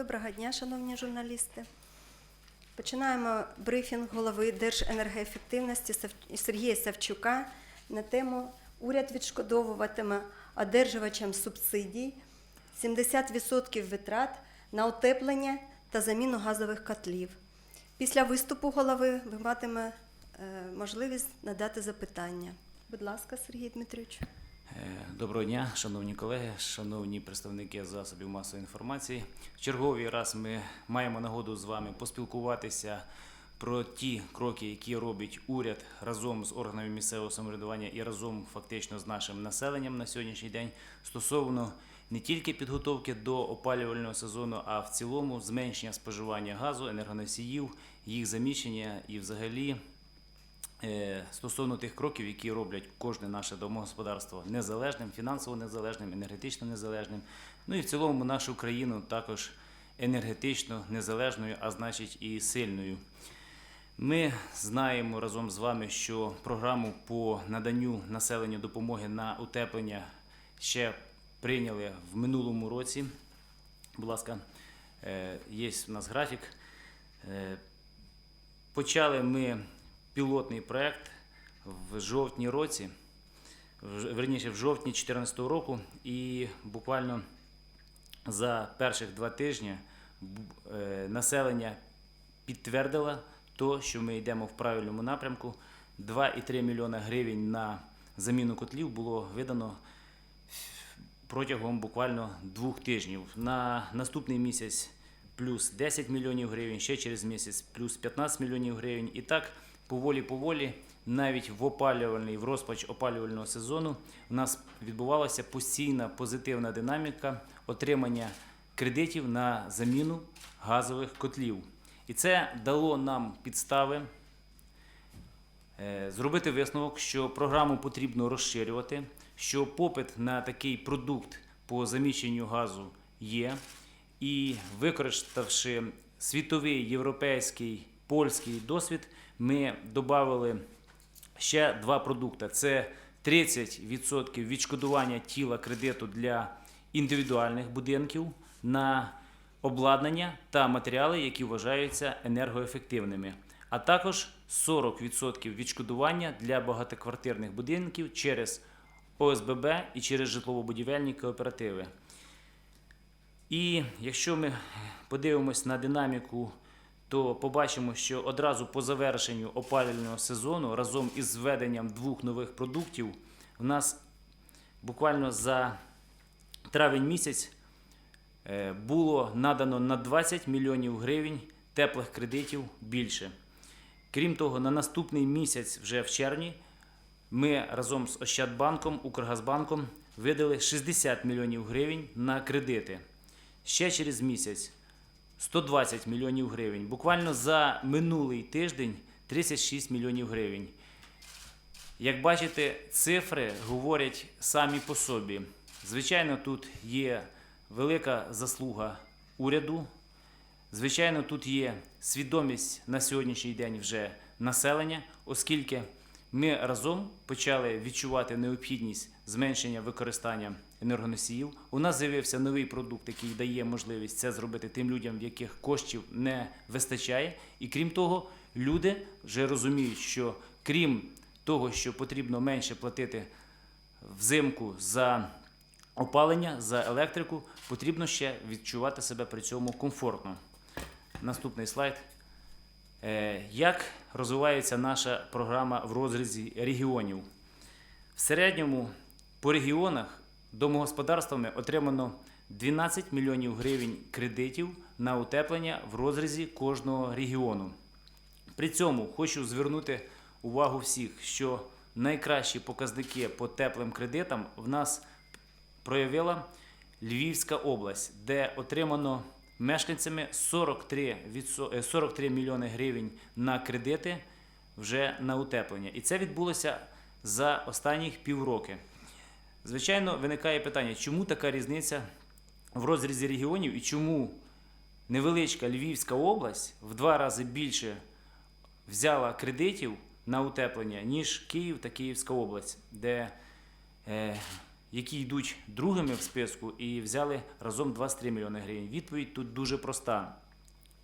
Доброго дня, шановні журналісти. Починаємо брифінг голови Держенергоефективності Сергія Савчука на тему Уряд відшкодовуватиме одержувачам субсидій 70% витрат на утеплення та заміну газових котлів. Після виступу голови ви матиме е, можливість надати запитання. Будь ласка, Сергій Дмитрійович. Е, Доброго дня, шановні колеги, шановні представники засобів масової інформації. В черговий раз ми маємо нагоду з вами поспілкуватися про ті кроки, які робить уряд разом з органами місцевого самоврядування і разом фактично з нашим населенням на сьогоднішній день стосовно не тільки підготовки до опалювального сезону, а в цілому зменшення споживання газу, енергоносіїв, їх заміщення і взагалі стосовно тих кроків, які роблять кожне наше домогосподарство незалежним, фінансово незалежним, енергетично незалежним. Ну і в цілому нашу країну також енергетично незалежною, а значить і сильною. Ми знаємо разом з вами, що програму по наданню населенню допомоги на утеплення ще прийняли в минулому році. Будь ласка, е, є у нас графік. Е, Почали ми пілотний проект в жовтні році, верніше в жовтні 2014 року, і буквально за перших два тижні е, населення підтвердило то, що ми йдемо в правильному напрямку. 2,3 мільйона гривень на заміну котлів було видано протягом буквально двох тижнів. На наступний місяць плюс 10 мільйонів гривень, ще через місяць плюс 15 мільйонів гривень. І так поволі-поволі, навіть в опалювальний, в розпач опалювального сезону, у нас відбувалася постійна позитивна динаміка отримання кредитів на заміну газових котлів. І це дало нам підстави Е, зробити висновок, що програму потрібно розширювати, що попит на такий продукт по заміщенню газу є, і використавши світовий, європейський, польський досвід, ми додали ще два продукти: це 30% відшкодування тіла кредиту для індивідуальних будинків на обладнання та матеріали, які вважаються енергоефективними, а також 40% відшкодування для багатоквартирних будинків через ОСББ і через житлово-будівельні кооперативи. І якщо ми подивимось на динаміку, то побачимо, що одразу по завершенню опалювального сезону разом із введенням двох нових продуктів в нас буквально за травень місяць е, було надано на 20 мільйонів гривень теплих кредитів більше. Крім того, на наступний місяць, вже в червні, ми разом з Ощадбанком, Укргазбанком видали 60 мільйонів гривень на кредити. Ще через місяць 120 мільйонів гривень. Буквально за минулий тиждень 36 мільйонів гривень. Як бачите, цифри говорять самі по собі. Звичайно, тут є велика заслуга уряду. Звичайно, тут є свідомість на сьогоднішній день вже населення, оскільки ми разом почали відчувати необхідність зменшення використання енергоносіїв. У нас з'явився новий продукт, який дає можливість це зробити тим людям, в яких коштів не вистачає. І крім того, люди вже розуміють, що крім того, що потрібно менше платити взимку за опалення, за електрику, потрібно ще відчувати себе при цьому комфортно. Наступний слайд. Е, Як розвивається наша програма в розрізі регіонів? В середньому по регіонах домогосподарствами отримано 12 мільйонів гривень кредитів на утеплення в розрізі кожного регіону. При цьому хочу звернути увагу всіх, що найкращі показники по теплим кредитам в нас проявила Львівська область, де отримано мешканцями 43, е, 43 мільйони гривень на кредити вже на утеплення. І це відбулося за останніх півроки. Звичайно, виникає питання, чому така різниця в розрізі регіонів і чому невеличка Львівська область в два рази більше взяла кредитів на утеплення, ніж Київ та Київська область, де е, які йдуть другими в списку і взяли разом 23 мільйони гривень. Відповідь тут дуже проста.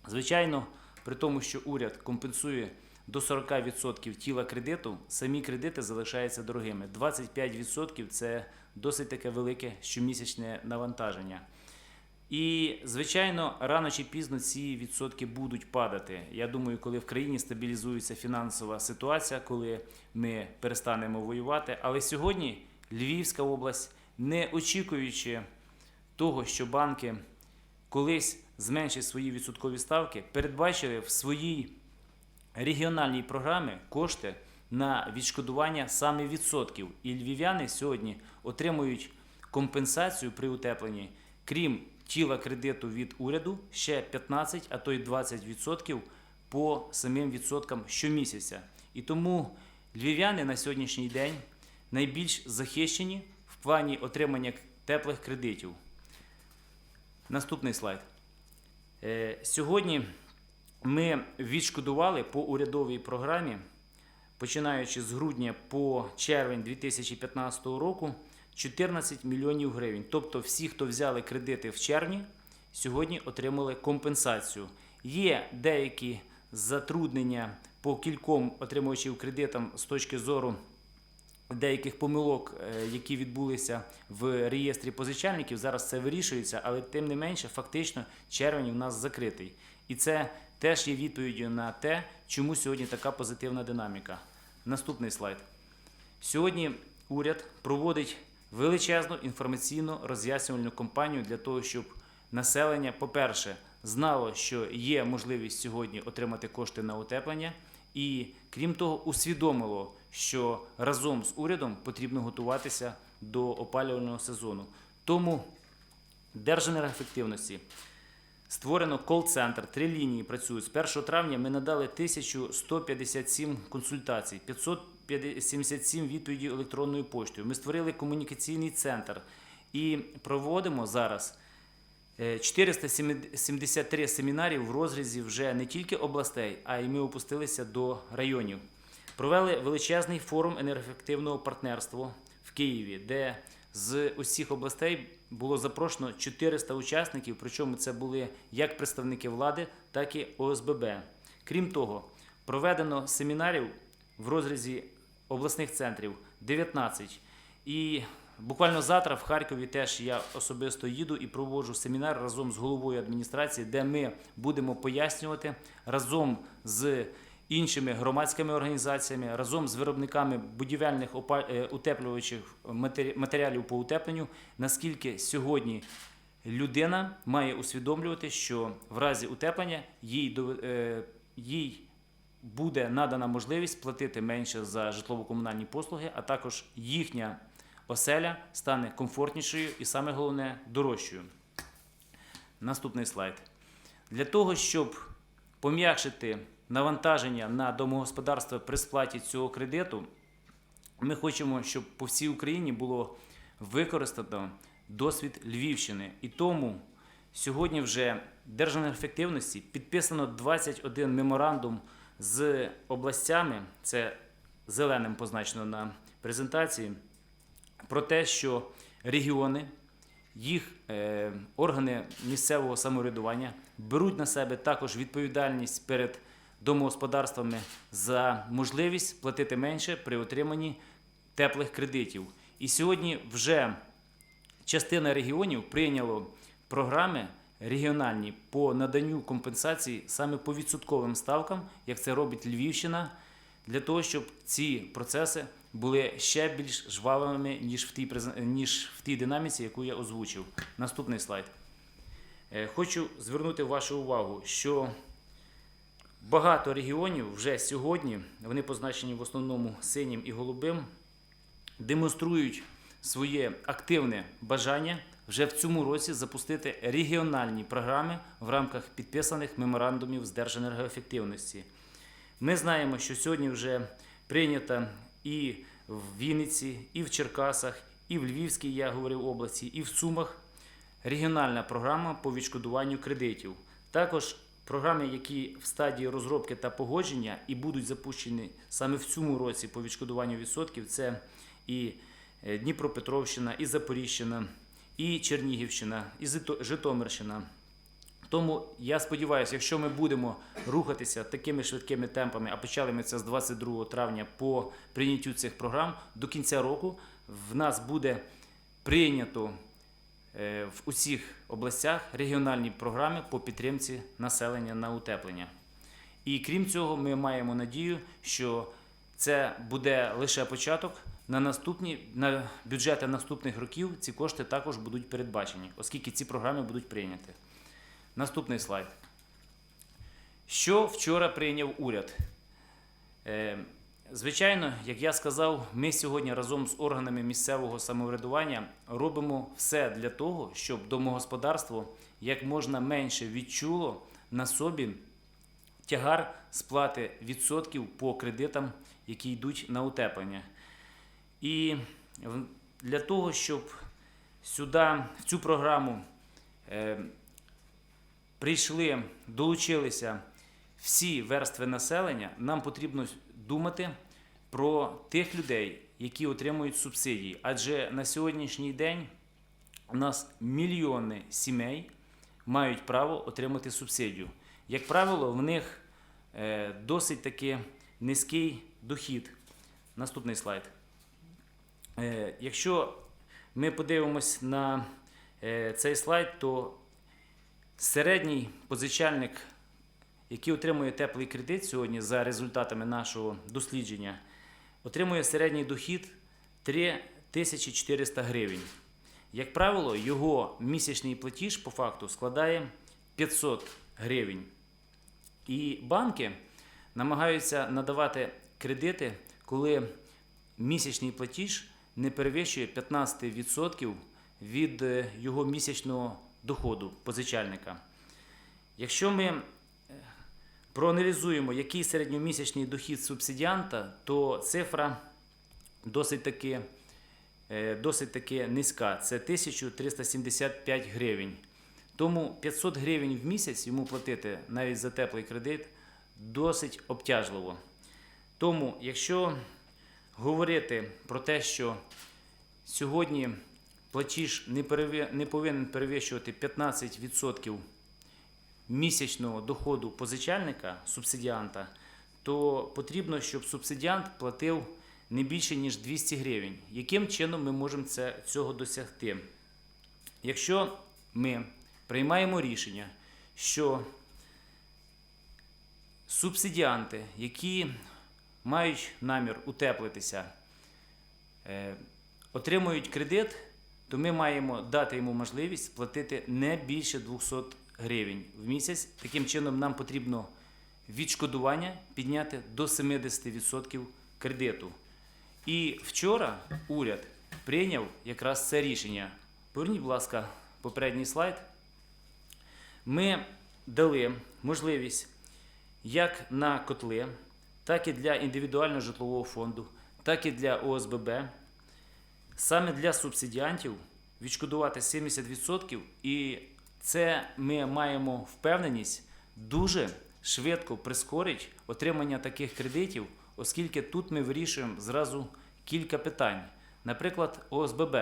Звичайно, при тому, що уряд компенсує до 40% тіла кредиту, самі кредити залишаються дорогими. 25% це досить таке велике щомісячне навантаження. І, звичайно, рано чи пізно ці відсотки будуть падати. Я думаю, коли в країні стабілізується фінансова ситуація, коли ми перестанемо воювати. Але сьогодні Львівська область, не очікуючи того, що банки колись зменшать свої відсоткові ставки, передбачили в своїй регіональній програмі кошти на відшкодування саме відсотків. І львів'яни сьогодні отримують компенсацію при утепленні, крім тіла кредиту від уряду, ще 15, а то й 20% по самим відсоткам щомісяця. І тому львів'яни на сьогоднішній день найбільш захищені в плані отримання теплих кредитів. Наступний слайд. Е, Сьогодні ми відшкодували по урядовій програмі, починаючи з грудня по червень 2015 року, 14 мільйонів гривень. Тобто всі, хто взяли кредити в червні, сьогодні отримали компенсацію. Є деякі затруднення по кільком отримувачів кредитам з точки зору деяких помилок, е, які відбулися в реєстрі позичальників. Зараз це вирішується, але тим не менше, фактично, червень у нас закритий. І це теж є відповіддю на те, чому сьогодні така позитивна динаміка. Наступний слайд. Сьогодні уряд проводить величезну інформаційну роз'яснювальну кампанію для того, щоб населення, по-перше, знало, що є можливість сьогодні отримати кошти на утеплення, і крім того, усвідомило, що разом з урядом потрібно готуватися до опалювального сезону. Тому Держенергоефективності Створено кол-центр, три лінії працюють. З 1 травня ми надали 1157 консультацій, 577 відповідей електронною поштою. Ми створили комунікаційний центр і проводимо зараз е, 473 семінарів в розрізі вже не тільки областей, а й ми опустилися до районів. Провели величезний форум енергоефективного партнерства в Києві, де з усіх областей було запрошено 400 учасників, причому це були як представники влади, так і ОСББ. Крім того, проведено семінарів в розрізі обласних центрів 19. І буквально завтра в Харкові теж я особисто їду і проводжу семінар разом з головою адміністрації, де ми будемо пояснювати разом з іншими громадськими організаціями, разом з виробниками будівельних е, матеріалів по утепленню, наскільки сьогодні людина має усвідомлювати, що в разі утеплення їй, е, їй буде надана можливість платити менше за житлово-комунальні послуги, а також їхня оселя стане комфортнішою і саме головне дорожчою. Наступний слайд. Для того, щоб пом'якшити навантаження на домогосподарство при сплаті цього кредиту, ми хочемо, щоб по всій Україні було використано досвід Львівщини. І тому сьогодні вже Держенергоефективності підписано 21 меморандум з областями, це зеленим позначено на презентації, про те, що регіони, їх е, органи місцевого самоврядування беруть на себе також відповідальність перед домогосподарствами за можливість платити менше при отриманні теплих кредитів. І сьогодні вже частина регіонів прийняло програми регіональні по наданню компенсацій саме по відсотковим ставкам, як це робить Львівщина, для того, щоб ці процеси були ще більш жвавими, ніж в тій, ніж в тій динаміці, яку я озвучив. Наступний слайд. Е, Хочу звернути вашу увагу, що багато регіонів вже сьогодні, вони позначені в основному синім і голубим, демонструють своє активне бажання вже в цьому році запустити регіональні програми в рамках підписаних меморандумів з Держенергоефективності. Ми знаємо, що сьогодні вже прийнято і в Вінниці, і в Черкасах, і в Львівській, я говорив області, і в Сумах регіональна програма по відшкодуванню кредитів. Також програми, які в стадії розробки та погодження і будуть запущені саме в цьому році по відшкодуванню відсотків, це і е, Дніпропетровщина, і Запоріжжя, і Чернігівщина, і Житомирщина. Тому я сподіваюся, якщо ми будемо рухатися такими швидкими темпами, а почали ми це з 22 травня по прийняттю цих програм, до кінця року в нас буде прийнято в усіх областях регіональні програми по підтримці населення на утеплення. І крім цього, ми маємо надію, що це буде лише початок. На наступні на бюджети наступних років ці кошти також будуть передбачені, оскільки ці програми будуть прийняті. Наступний слайд. Що вчора прийняв уряд? Звичайно, як я сказав, ми сьогодні разом з органами місцевого самоврядування робимо все для того, щоб домогосподарство як можна менше відчуло на собі тягар сплати відсотків по кредитам, які йдуть на утеплення. І для того, щоб сюди, в цю програму е, прийшли, долучилися всі верстви населення, нам потрібно думати про тих людей, які отримують субсидії. Адже на сьогоднішній день у нас мільйони сімей мають право отримати субсидію. Як правило, в них е, досить таки низький дохід. Наступний слайд. Е, Якщо ми подивимось на е, цей слайд, то середній позичальник, який отримує теплий кредит сьогодні за результатами нашого дослідження, отримує середній дохід 3400 гривень. Як правило, його місячний платіж по факту складає 500 гривень. І банки намагаються надавати кредити, коли місячний платіж не перевищує 15% від е, його місячного доходу позичальника. Якщо ми проаналізуємо, який середньомісячний дохід субсидіанта, то цифра досить таки, е, досить таки низька. Це 1375 гривень. Тому 500 гривень в місяць йому платити навіть за теплий кредит досить обтяжливо. Тому, якщо говорити про те, що сьогодні платіж не, повинен перевищувати 15% місячного доходу позичальника, субсидіанта, то потрібно, щоб субсидіант платив не більше, ніж 200 гривень. Яким чином ми можемо це, цього досягти? Якщо ми приймаємо рішення, що субсидіанти, які мають намір утеплитися, е, отримують кредит, то ми маємо дати йому можливість платити не більше 200 гривень в місяць. Таким чином, нам потрібно відшкодування підняти до 70% кредиту. І вчора уряд прийняв якраз це рішення. Поверніть, будь ласка, попередній слайд. Ми дали можливість як на котли, так і для індивідуального житлового фонду, так і для ОСББ, саме для субсидіантів відшкодувати 70%, і це ми маємо впевненість дуже швидко прискорить отримання таких кредитів, оскільки тут ми вирішуємо зразу кілька питань. Наприклад, ОСББ.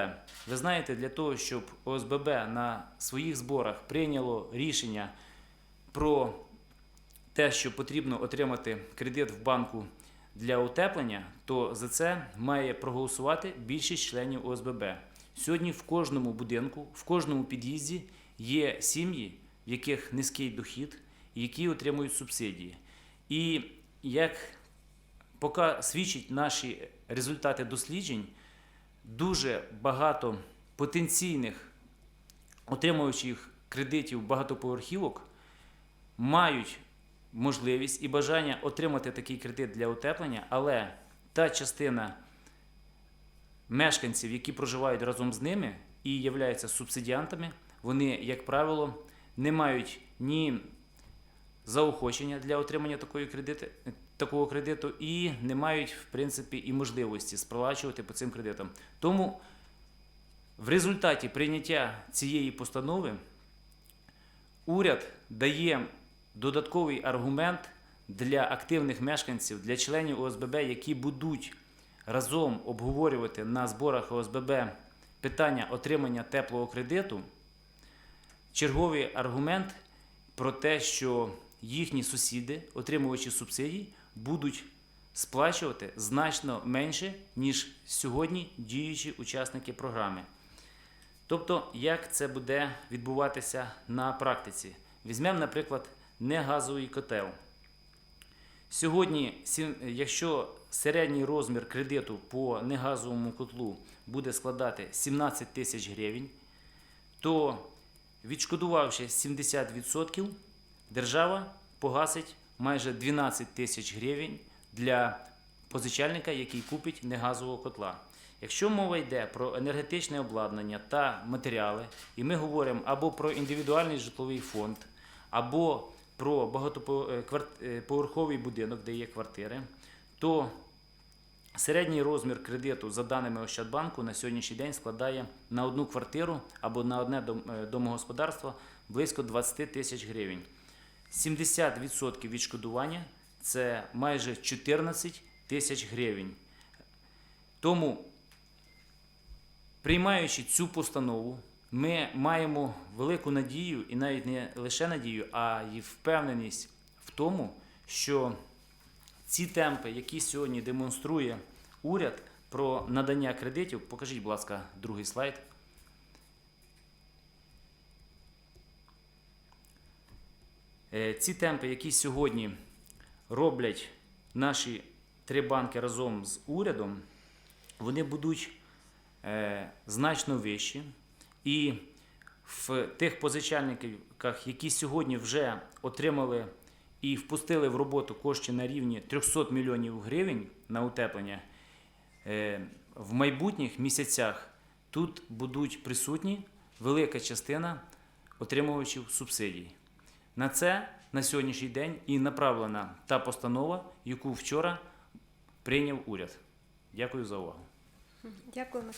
Ви знаєте, для того, щоб ОСББ на своїх зборах прийняло рішення про те, що потрібно отримати кредит в банку для утеплення, то за це має проголосувати більшість членів ОСББ. Сьогодні в кожному будинку, в кожному під'їзді є сім'ї, в яких низький дохід, які отримують субсидії. І як поки свідчать наші результати досліджень, дуже багато потенційних отримуючих кредитів багатоповерхівок мають можливість і бажання отримати такий кредит для утеплення, але та частина мешканців, які проживають разом з ними і являються субсидіантами, вони, як правило, не мають ні заохочення для отримання такої кредити, такого кредиту і не мають, в принципі, і можливості сплачувати по цим кредитам. Тому в результаті прийняття цієї постанови уряд дає додатковий аргумент для активних мешканців, для членів ОСББ, які будуть разом обговорювати на зборах ОСББ питання отримання теплого кредиту, черговий аргумент про те, що їхні сусіди, отримувачі субсидій, будуть сплачувати значно менше, ніж сьогодні діючі учасники програми. Тобто, як це буде відбуватися на практиці? Візьмемо, наприклад, негазовий котел. Сьогодні, якщо середній розмір кредиту по негазовому котлу буде складати 17 тисяч гривень, то відшкодувавши 70%, держава погасить майже 12 тисяч гривень для позичальника, який купить негазового котла. Якщо мова йде про енергетичне обладнання та матеріали, і ми говоримо або про індивідуальний житловий фонд, або про багатоповерховий будинок, де є квартири, то середній розмір кредиту за даними Ощадбанку на сьогоднішній день складає на одну квартиру або на одне е, домогосподарство близько 20 тисяч гривень. 70% відшкодування це майже 14 тисяч гривень. Тому, приймаючи цю постанову, ми маємо велику надію, і навіть не лише надію, а й впевненість в тому, що ці темпи, які сьогодні демонструє уряд про надання кредитів, покажіть, будь ласка, другий слайд. Е, Ці темпи, які сьогодні роблять наші три банки разом з урядом, вони будуть е, значно вищі. І в тих позичальниках, які сьогодні вже отримали і впустили в роботу кошти на рівні 300 мільйонів гривень на утеплення, е, в майбутніх місяцях тут будуть присутні велика частина отримувачів субсидій. На це на сьогоднішній день і направлена та постанова, яку вчора прийняв уряд. Дякую за увагу. Дякуємо.